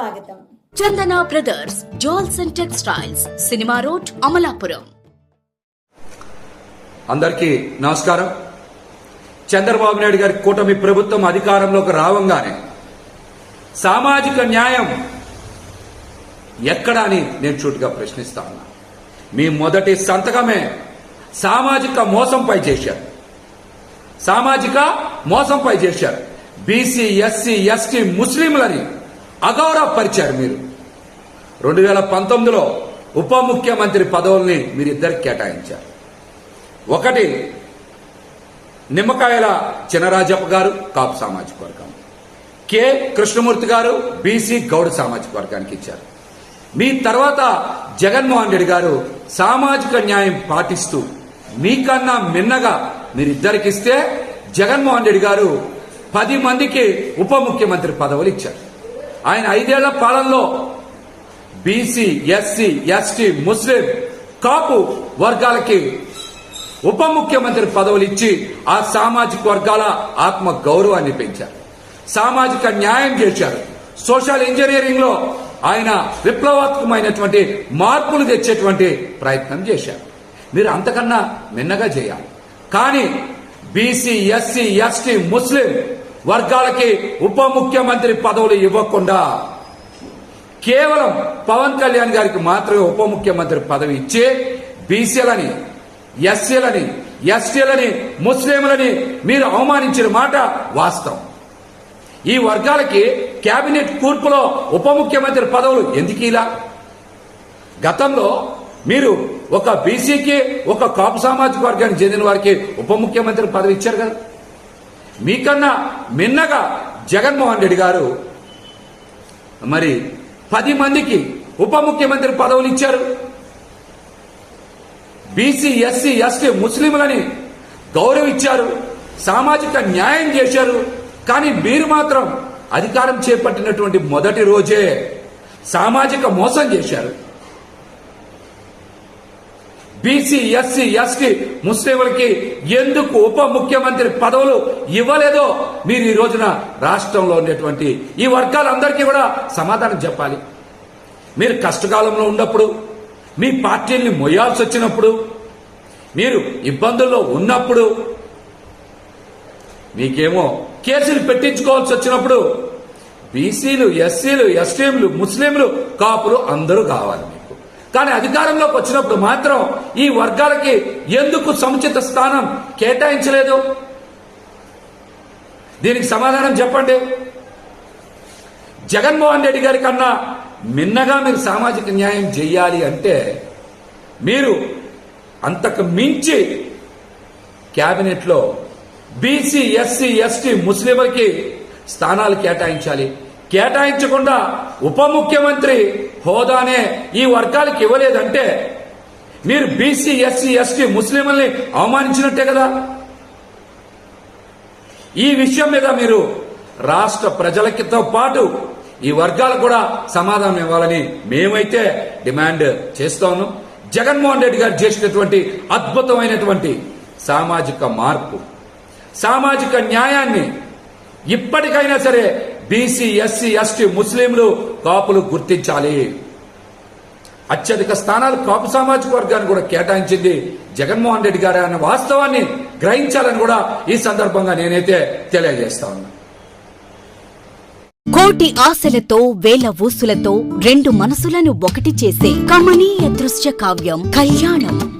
స్వాగతం. Chandana brothers jewels and textiles cinema road Amalapuram. అందరికీ నమస్కారం. చంద్రబాబు నాయుడు గారి కూటమి ప్రభుత్వం అధికారంలోకి రావంగానే సామాజిక న్యాయం ఎక్కడా అని నేను చూటుగా ప్రశ్నిస్తా ఉన్నా. మీ మొదటి సంతకమే సామాజిక మోసంపై చేశారు. సామాజిక మోసంపై చేశారు. బీసీ ఎస్సీ ఎస్టీ ముస్లింలని అగౌరవపరిచారు మీరు. రెండు వేల పంతొమ్మిదిలో ఉప ముఖ్యమంత్రి పదవుల్ని మీరిద్దరికి కేటాయించారు. ఒకటి నిమ్మకాయల చినరాజప్ప గారు కాపు సామాజిక వర్గం. కె. కృష్ణమూర్తి గారు బీసీ గౌడ సామాజిక వర్గానికి ఇచ్చారు. మీ తర్వాత జగన్మోహన్ రెడ్డి గారు సామాజిక న్యాయం పాటిస్తూ మీకన్నా మిన్నగా మీరిద్దరికిస్తే జగన్మోహన్ రెడ్డి గారు పది మందికి ఉప ముఖ్యమంత్రి పదవులు ఇచ్చారు. ఆయన ఐదేళ్ళ పాలనలో బీసీ ఎస్సీ ఎస్టీ ముస్లిం కాపు వర్గాలకి ఉప ముఖ్యమంత్రి పదవులు ఇచ్చి ఆ సామాజిక వర్గాల ఆత్మ గౌరవాన్ని పెంచారు. సామాజిక న్యాయం చేశారు. సోషల్ ఇంజనీరింగ్లో ఆయన విప్లవాత్మకమైనటువంటి మార్పులు తెచ్చేటువంటి ప్రయత్నం చేశారు. మీరు అంతకన్నా మిన్నగా చేయాలి. కానీ బీసీ ఎస్సీ ఎస్టీ ముస్లిం వర్గాలకి ఉప ముఖ్యమంత్రి పదవులు ఇవ్వకుండా కేవలం పవన్ కళ్యాణ్ గారికి మాత్రమే ఉప ముఖ్యమంత్రి పదవి ఇచ్చి బీసీలని ఎస్సీలని ఎస్టీలని ముస్లింలని మీరు అవమానించిన మాట వాస్తవం. ఈ వర్గాలకి కేబినెట్ కూర్పులో ఉప ముఖ్యమంత్రి పదవులు ఎందుకు ఇలా? గతంలో మీరు ఒక బీసీకి ఒక కాపు సామాజిక వర్గానికి చెందిన వారికి ఉప ముఖ్యమంత్రి పదవి ఇచ్చారు కదా. మీకన్నా మిన్నగా జగన్మోహన్ రెడ్డి గారు మరి పది మందికి ఉప ముఖ్యమంత్రి పదవులు ఇచ్చారు. బీసీ ఎస్సీ ఎస్టీ ముస్లింలని గౌరవించారు సామాజిక న్యాయం చేశారు. కానీ మీరు మాత్రం అధికారం చేపట్టినటువంటి మొదటి రోజే సామాజిక మోసం చేశారు. బీసీ ఎస్సీ ఎస్టీ ముస్లింలకి ఎందుకు ఉప ముఖ్యమంత్రి పదవులు ఇవ్వలేదో మీరు ఈ రోజున రాష్ట్రంలో ఉండేటువంటి ఈ వర్గాలందరికీ కూడా సమాధానం చెప్పాలి. మీరు కష్టకాలంలో ఉన్నప్పుడు మీ పార్టీల్ని మొయ్యాల్సి వచ్చినప్పుడు మీరు ఇబ్బందుల్లో ఉన్నప్పుడు మీకేమో కేసులు పెట్టించుకోవాల్సి వచ్చినప్పుడు బీసీలు ఎస్సీలు ఎస్టీలు ముస్లింలు కాపులు అందరూ కావాలి కానీ అధికారంలోకి వచ్చినప్పుడు మాత్రం ఈ వర్గాలకి ఎందుకు సముచిత స్థానం కేటాయించలేదు? దీనికి సమాధానం చెప్పండి. జగన్మోహన్ రెడ్డి గారి కన్నా మిన్నగా మీరు సామాజిక న్యాయం చేయాలి అంటే మీరు అంతకు మించి క్యాబినెట్లో బీసీ ఎస్సీ ఎస్టీ ముస్లింలకి స్థానాలు కేటాయించాలి. కేటాయించకుండా ఉప ముఖ్యమంత్రి హోదానే ఈ వర్గాలకు ఇవ్వలేదంటే మీరు బీసీ ఎస్సీ ఎస్టీ ముస్లింలని అవమానించినట్టే కదా? ఈ విషయం మీద మీరు రాష్ట్ర ప్రజలకితో పాటు ఈ వర్గాలు కూడా సమాధానం ఇవ్వాలని మేమైతే డిమాండ్ చేస్తాను జగన్మోహన్ రెడ్డి గారు చేసినటువంటి అద్భుతమైనటువంటి సామాజిక మార్పు సామాజిక న్యాయాన్ని ఇప్పటికైనా సరే బీసీ ఎస్సీ ఎస్టీ ముస్లింలు కాపులు గుర్తించాలి. అత్యధిక స్థానాలు కాపు సామాజిక వర్గాన్ని కూడా కేటాయించింది జగన్మోహన్ రెడ్డి గారు అనే వాస్తవాన్ని గ్రహించాలని కూడా ఈ సందర్భంగా నేనైతే తెలియజేస్తా ఉన్నా. కోటి ఆశలతో వేల ఊసులతో రెండు మనసులను ఒకటి చేసే కమనీయ దృశ్య కావ్యం కళ్యాణం.